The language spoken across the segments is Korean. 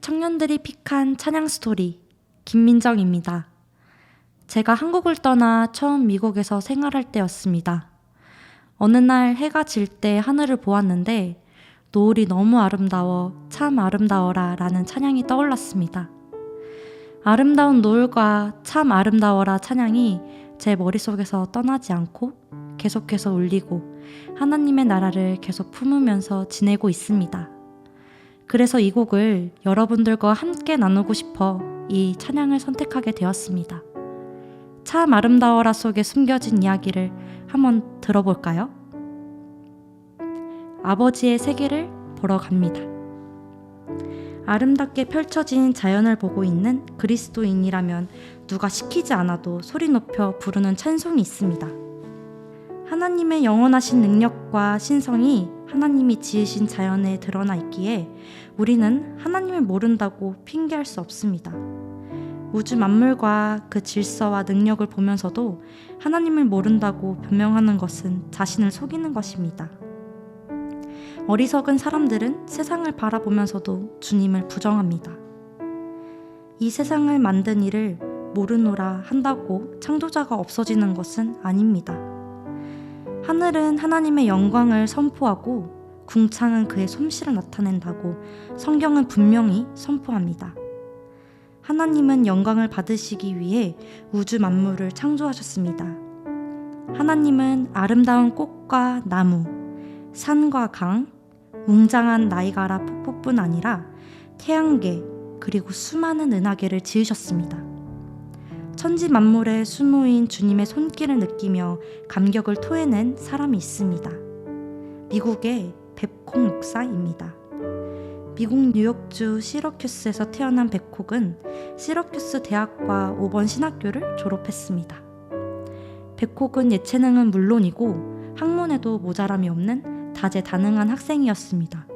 청년들이 픽한 찬양 스토리 김민정입니다. 제가 한국을 떠나 처음 미국에서 생활할 때였습니다. 어느 날 해가 질 때 하늘을 보았는데 노을이 너무 아름다워 참 아름다워라 라는 찬양이 떠올랐습니다. 아름다운 노을과 참 아름다워라 찬양이 제 머릿속에서 떠나지 않고 계속해서 울리고 하나님의 나라를 계속 품으면서 지내고 있습니다. 그래서 이 곡을 여러분들과 함께 나누고 싶어 이 찬양을 선택하게 되었습니다. 참 아름다워라 속에 숨겨진 이야기를 한번 들어볼까요? 아버지의 세계를 보러 갑니다. 아름답게 펼쳐진 자연을 보고 있는 그리스도인이라면 누가 시키지 않아도 소리 높여 부르는 찬송이 있습니다. 하나님의 영원하신 능력과 신성이 하나님이 지으신 자연에 드러나 있기에 우리는 하나님을 모른다고 핑계할 수 없습니다. 우주 만물과 그 질서와 능력을 보면서도 하나님을 모른다고 변명하는 것은 자신을 속이는 것입니다. 어리석은 사람들은 세상을 바라보면서도 주님을 부정합니다. 이 세상을 만든 이를 모르노라 한다고 창조자가 없어지는 것은 아닙니다. 하늘은 하나님의 영광을 선포하고 궁창은 그의 솜씨를 나타낸다고 성경은 분명히 선포합니다. 하나님은 영광을 받으시기 위해 우주 만물을 창조하셨습니다. 하나님은 아름다운 꽃과 나무, 산과 강, 웅장한 나이가라 폭포뿐 아니라 태양계 그리고 수많은 은하계를 지으셨습니다. 천지 만물에 수놓인 주님의 손길을 느끼며 감격을 토해낸 사람이 있습니다. 미국의 뱁콕 목사입니다. 미국 뉴욕주 시러큐스에서 태어난 뱁콕은 시러큐스 대학과 5번 신학교를 졸업했습니다. 뱁콕은 예체능은 물론이고 학문에도 모자람이 없는 다재다능한 학생이었습니다.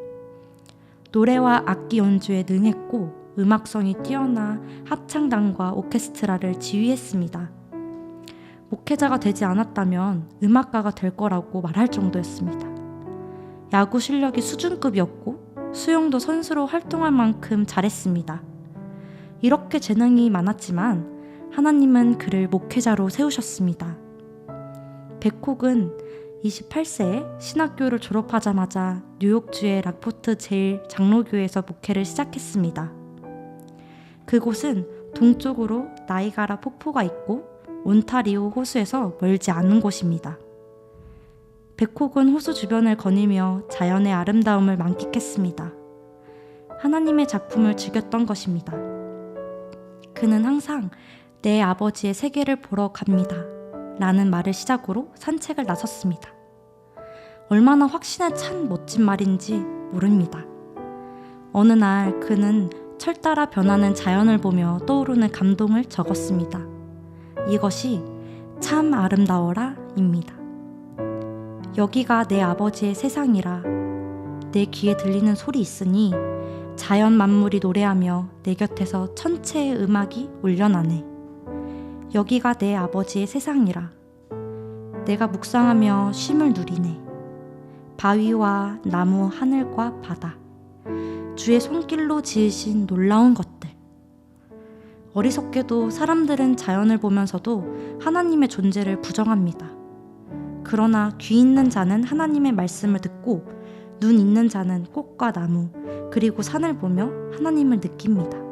노래와 악기 연주에 능했고 음악성이 뛰어나 합창단과 오케스트라를 지휘했습니다. 목회자가 되지 않았다면 음악가가 될 거라고 말할 정도였습니다. 야구 실력이 수준급이었고 수영도 선수로 활동할 만큼 잘했습니다. 이렇게 재능이 많았지만 하나님은 그를 목회자로 세우셨습니다. 백콕은 28세에 신학교를 졸업하자마자 뉴욕주의 락포트 제일 장로교에서 목회를 시작했습니다. 그곳은 동쪽으로 나이가라 폭포가 있고 온타리오 호수에서 멀지 않은 곳입니다. 백콕은 호수 주변을 거니며 자연의 아름다움을 만끽했습니다. 하나님의 작품을 즐겼던 것입니다. 그는 항상 내 아버지의 세계를 보러 갑니다. 라는 말을 시작으로 산책을 나섰습니다. 얼마나 확신에 찬 멋진 말인지 모릅니다. 어느 날 그는 철 따라 변하는 자연을 보며 떠오르는 감동을 적었습니다. 이것이 참 아름다워라 입니다. 여기가 내 아버지의 세상이라 내 귀에 들리는 소리 있으니 자연 만물이 노래하며 내 곁에서 천체의 음악이 울려나네. 여기가 내 아버지의 세상이라 내가 묵상하며 쉼을 누리네. 바위와 나무, 하늘과 바다. 주의 손길로 지으신 놀라운 것들. 어리석게도 사람들은 자연을 보면서도 하나님의 존재를 부정합니다. 그러나 귀 있는 자는 하나님의 말씀을 듣고 눈 있는 자는 꽃과 나무, 그리고 산을 보며 하나님을 느낍니다.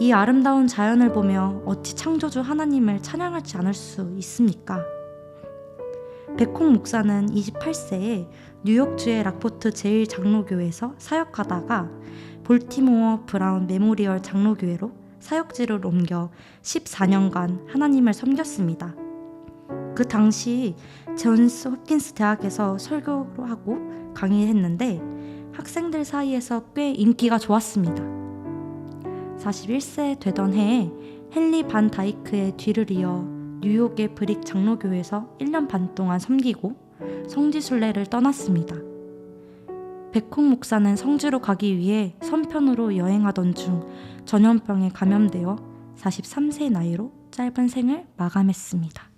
이 아름다운 자연을 보며 어찌 창조주 하나님을 찬양하지 않을 수 있습니까? 백콩 목사는 28세에 뉴욕주의 락포트 제1장로교회에서 사역하다가 볼티모어 브라운 메모리얼 장로교회로 사역지를 옮겨 14년간 하나님을 섬겼습니다. 그 당시 존스 홉킨스 대학에서 설교를 하고 강의했는데 학생들 사이에서 꽤 인기가 좋았습니다. 41세 되던 해에 헨리 반 다이크의 뒤를 이어 뉴욕의 브릭 장로교회에서 1년 반 동안 섬기고 성지순례를 떠났습니다. 백콩 목사는 성지로 가기 위해 선편으로 여행하던 중 전염병에 감염되어 43세 나이로 짧은 생을 마감했습니다.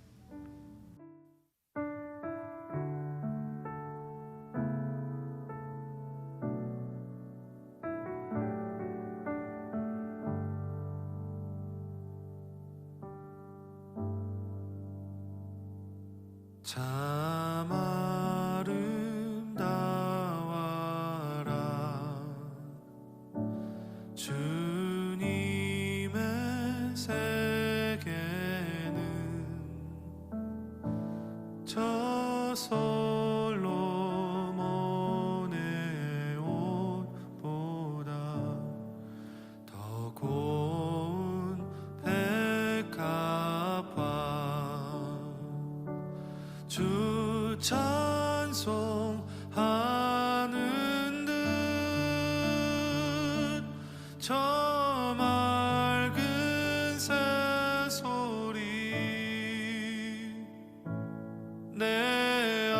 참 아름다워라. 주님의 세계는 저솔 주 찬송하는 듯 저 맑은 새소리 내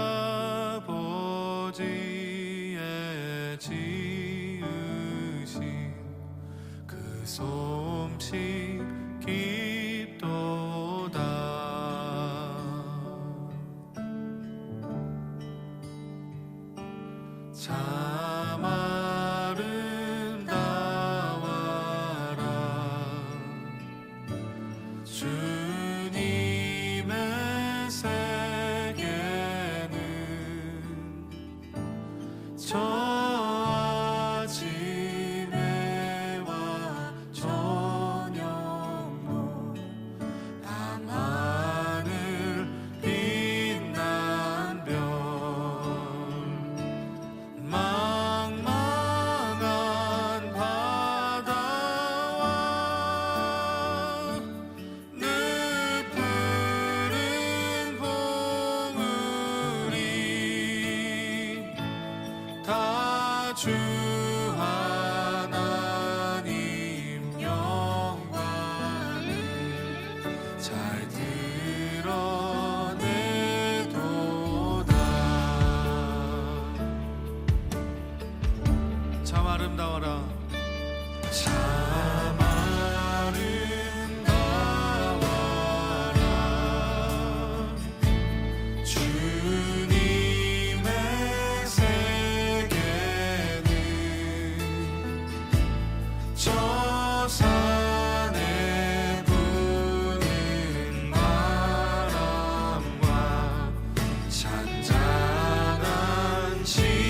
아버지의 지으신 그 솜씨 깊 주 봉우리 다주 cheese.